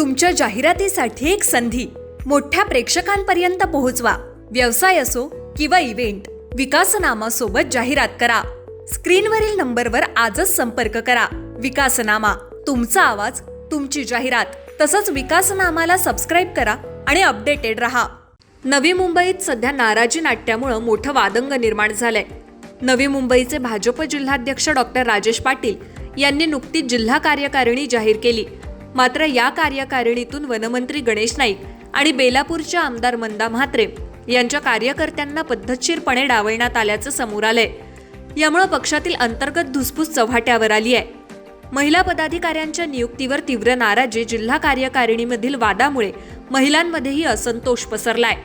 तुमच्या जाहिरातीसाठी एक संधी. मोठ्या प्रेक्षकांपर्यंत पोहोचवा. व्यवसाय असो किंवा इव्हेंट विकासनामासोबत जाहिरात करा. स्क्रीनवरील नंबरवर आजच संपर्क करा. विकासनामा तुमचा आवाज तुमची जाहिरात तसंच विकासनामाला सबस्क्राईब करा आणि अपडेटेड रहा. नवी मुंबईत सध्या नाराजी नाट्यामुळं मोठं वादंग निर्माण झालंय. नवी मुंबईचे भाजप जिल्हाध्यक्ष डॉक्टर राजेश पाटील यांनी नुकतीच जिल्हा कार्यकारिणी जाहीर केली. मात्र या कार्यकारिणीतून वनमंत्री गणेश नाईक आणि बेलापूरच्या आमदार मंदा म्हात्रे यांच्या कार्यकर्त्यांना पद्धतशीरपणे डावलण्यात आल्याचं समोर आलंय. यामुळे पक्षातील अंतर्गत धुसफूस चव्हाट्यावर आली आहे. महिला पदाधिकाऱ्यांच्या नियुक्तीवर तीव्र नाराजी जिल्हा कार्यकारिणीमधील वादामुळे महिलांमध्येही असंतोष पसरलाय.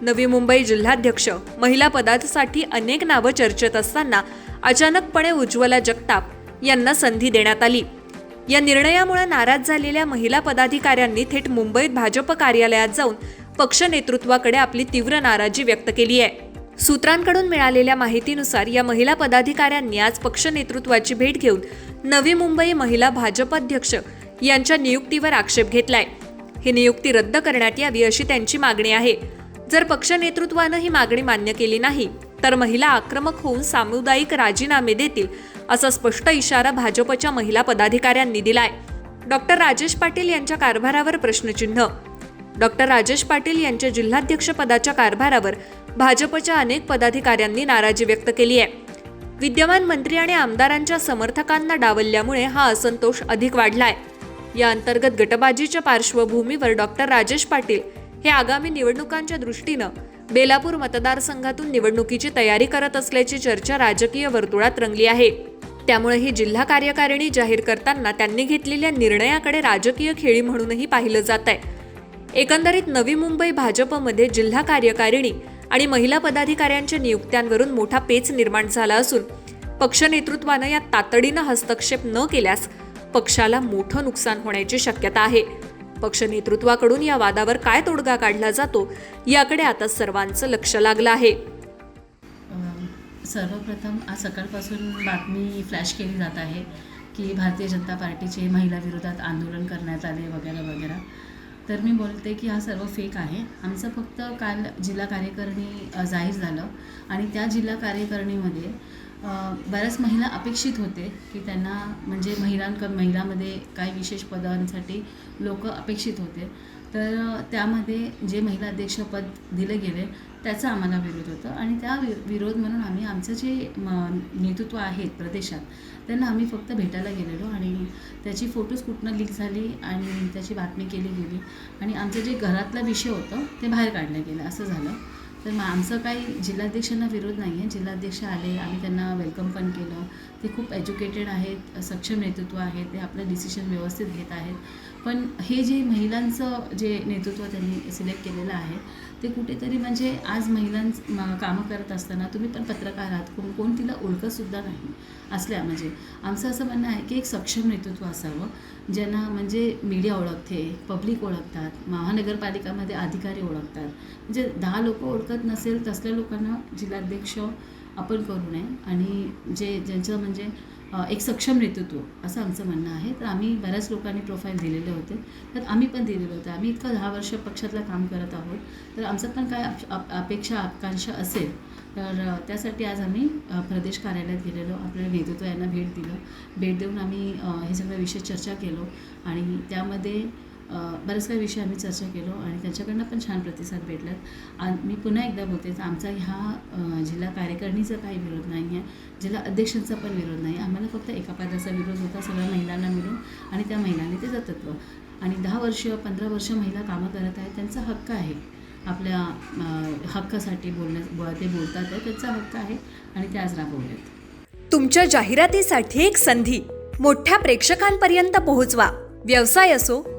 नवी मुंबई जिल्हाध्यक्ष महिला पदासाठी अनेक नावं चर्चेत असताना अचानकपणे उज्ज्वला जगताप यांना संधी देण्यात आली. या निर्णयामुळे नाराज झालेल्या महिला पदाधिकाऱ्यांनी थेट मुंबईत भाजप कार्यालयात जाऊन पक्ष नेतृत्वाकडे आपली तीव्र नाराजी व्यक्त केली आहे. सूत्रांकडून मिळालेल्या माहितीनुसार या महिला पदाधिकाऱ्यांनी आज पक्ष नेतृत्वाची भेट घेऊन नवी मुंबई महिला भाजप अध्यक्ष यांच्या नियुक्तीवर आक्षेप घेतलाय. ही नियुक्ती रद्द करण्यात यावी अशी त्यांची मागणी आहे. जर पक्ष नेतृत्वानं ही मागणी मान्य केली नाही तर महिला आक्रमक होऊन सामुदायिक राजीनामे देतील असा स्पष्ट इशारा भाजपच्या महिला पदाधिकाऱ्यांनी दिलाय. डॉक्टर राजेश पाटील यांच्या कारभारावर प्रश्नचिन्ह. डॉक्टर राजेश पाटील यांच्या जिल्हाध्यक्षपदाच्या कारभारावर भाजपच्या अनेक पदाधिकाऱ्यांनी नाराजी व्यक्त केली आहे. विद्यमान मंत्री आणि आमदारांच्या समर्थकांना डावलल्यामुळे हा असंतोष अधिक वाढलाय. या अंतर्गत गटबाजीच्या पार्श्वभूमीवर डॉक्टर राजेश पाटील हे आगामी निवडणुकांच्या दृष्टीनं बेलापूर मतदारसंघातून निवडणुकीची तयारी करत असल्याची चर्चा राजकीय वर्तुळात रंगली आहे. त्यामुळे ही जिल्हा कार्यकारिणी जाहीर करताना त्यांनी घेतलेल्या निर्णयाकडे राजकीय खेळी म्हणूनही पाहिलं जात आहे. एकंदरीत नवी मुंबई भाजपमध्ये जिल्हा कार्यकारिणी आणि महिला पदाधिकाऱ्यांच्या नियुक्त्यांवरून मोठा पेच निर्माण झाला असून पक्ष नेतृत्वानं यात तातडीनं हस्तक्षेप न केल्यास पक्षाला मोठं नुकसान होण्याची शक्यता आहे. पक्ष नेतृत्वाकडून या वादावर काय तोडगा काढला जातो याकडे आता सर्वांचं लक्ष लागलं आहे. सर्वप्रथम आज सकाळपासून बातमी फ्लॅश केली जात आहे की भारतीय जनता पार्टीचे महिला विरोधात आंदोलन करण्यात आले वगैरे वगैरे. तर मी बोलते की हा सर्व फेक आहे. आमचं फक्त काल जिल्हा कार्यकारिणी जाहीर झालं आणि त्या जिल्हा कार्यकारिणीमध्ये बऱ्याच महिला अपेक्षित होते की त्यांना म्हणजे महिलांक महिलामध्ये काही विशेष पदांसाठी लोक अपेक्षित होते. तर त्यामध्ये जे महिला अध्यक्षपद दिले गेले त्याचा आम्हाला विरोध होता. आणि त्या वि विरोध म्हणून आम्ही आमचं जे म नेतृत्व आहेत प्रदेशात त्यांना आम्ही फक्त भेटायला गेलेलो आणि त्याची फोटोज कुठनं लीक झाली आणि त्याची बातमी केली गेली आणि आमचं जे घरातला विषय होतं ते बाहेर काढलं गेलं असं झालं. तर मग आमचं काही जिल्हाध्यक्षांना विरोध नाही आहे. जिल्हाध्यक्ष आले आम्ही त्यांना वेलकम पण केलं. ते खूप एज्युकेटेड आहेत सक्षम नेतृत्व आहे ते आपलं डिसिशन व्यवस्थित घेत आहेत. पण हे जे महिलांचं जे नेतृत्व त्यांनी सिलेक्ट केलेलं आहे ते कुठेतरी म्हणजे आज महिलांच कामं करत असताना तुम्ही पण पत्रकार आहात कोण कोण तिला ओळखतसुद्धा नाही असल्या म्हणजे. आमचं असं म्हणणं आहे की एक सक्षम नेतृत्व असावं ज्यांना म्हणजे मीडिया ओळखते पब्लिक ओळखतात महानगरपालिकामध्ये अधिकारी ओळखतात. म्हणजे दहा लोक ओळखत नसेल तसल्या लोकांना जिल्हाध्यक्ष आपण करू नये. आणि जे ज्यांचं म्हणजे एक सक्षम नेतृत्व असं आमचं म्हणणं आहे. तर आम्ही बऱ्याच लोकांनी प्रोफाईल दिलेले होते. तर आम्ही पण दिलेलं होतं. आम्ही इतकं दहा वर्ष पक्षातलं काम करत आहोत. तर आमचं पण काय अप- अपेक्षा आकांक्षा असेल तर त्यासाठी आज आम्ही प्रदेश कार्यालयात गेलेलो. आपल्या नेतृत्व यांना भेट दिलं. भेट देऊन आम्ही हे सगळं विषय चर्चा केलो. आणि त्यामध्ये बऱ्याच बरेच काही विषय आम्ही चर्चा केलो आणि त्यांच्याकडनं पण छान प्रतिसाद भेटलात. आणि मी पुन्हा एकदा बोलते तर आमचा ह्या जिल्हा कार्यकारिणीचा काही विरोध नाही आहे जिल्हा अध्यक्षांचा पण विरोध नाही आम्हाला फक्त एका पदाचा विरोध होता सगळ्या महिलांना मिळून आणि त्या महिलांनी ते जतत्व. आणि दहा वर्ष पंधरा वर्ष महिला कामं करत आहेत त्यांचा हक्क आहे. आपल्या हक्कासाठी बोलण्या ते बोलतात आहे त्यांचा हक्क आहे आणि ते आज राबवलेत. तुमच्या जाहिरातीसाठी एक संधी. मोठ्या प्रेक्षकांपर्यंत पोहोचवा. व्यवसाय असो